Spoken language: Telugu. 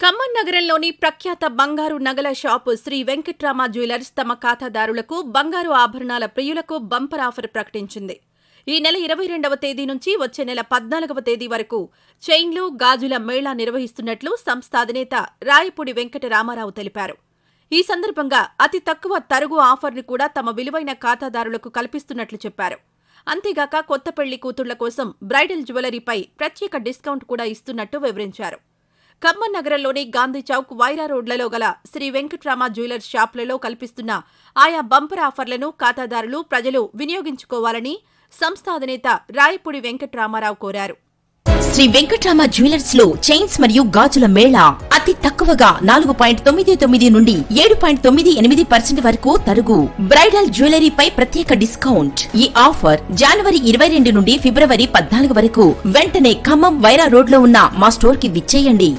ఖమ్మం నగరంలోని ప్రఖ్యాత బంగారు నగల షాపు శ్రీ వెంకట్రామ జ్యువెలర్స్ తమ ఖాతాదారులకు బంగారు ఆభరణాల ప్రియులకు బంపర్ ఆఫర్ ప్రకటించింది. ఈ నెల ఇరవై రెండవ తేదీ నుంచి వచ్చే నెల పద్నాలుగవ తేదీ వరకు చైన్లు గాజుల మేళా నిర్వహిస్తున్నట్లు సంస్థ అధినేత రాయపూడి వెంకట రామారావు తెలిపారు. ఈ సందర్భంగా అతి తక్కువ తరుగు ఆఫర్ను కూడా తమ విలువైన ఖాతాదారులకు కల్పిస్తున్నట్లు చెప్పారు. అంతేగాక కొత్త పెళ్ళి కూతుళ్ళ కోసం బ్రైడల్ జ్యువెలరీపై ప్రత్యేక డిస్కౌంట్ కూడా ఇస్తున్నట్టు వివరించారు. ఖమ్మం నగరంలోని గాంధీ చౌక్ వైరా రోడ్లలో గల శ్రీ వెంకట్రామ జ్యువెలర్స్ షాపులలో కల్పిస్తున్న ఆయా బంపర్ ఆఫర్లను ఖాతాదారులు ప్రజలు వినియోగించుకోవాలని సంస్థ అధినేత రాయపూడి వెంకట్రామారావు కోరారు. శ్రీ వెంకట్రామ జ్యువెలర్స్లో చైన్స్ మరియు గాజుల మేళా. అతి తక్కువగా నాలుగు పాయింట్ తొమ్మిది తొమ్మిది నుండి ఏడు పాయింట్ తొమ్మిది ఎనిమిది పర్సెంట్ వరకు తరుగు. బ్రైడల్ జ్యువెలరీపై ప్రత్యేక డిస్కౌంట్. ఈ ఆఫర్ జనవరి ఇరవై రెండు నుండి ఫిబ్రవరి పద్నాలుగు వరకు. వెంటనే ఖమ్మం వైరా రోడ్లో ఉన్న మా స్టోర్కి విచ్చేయండి.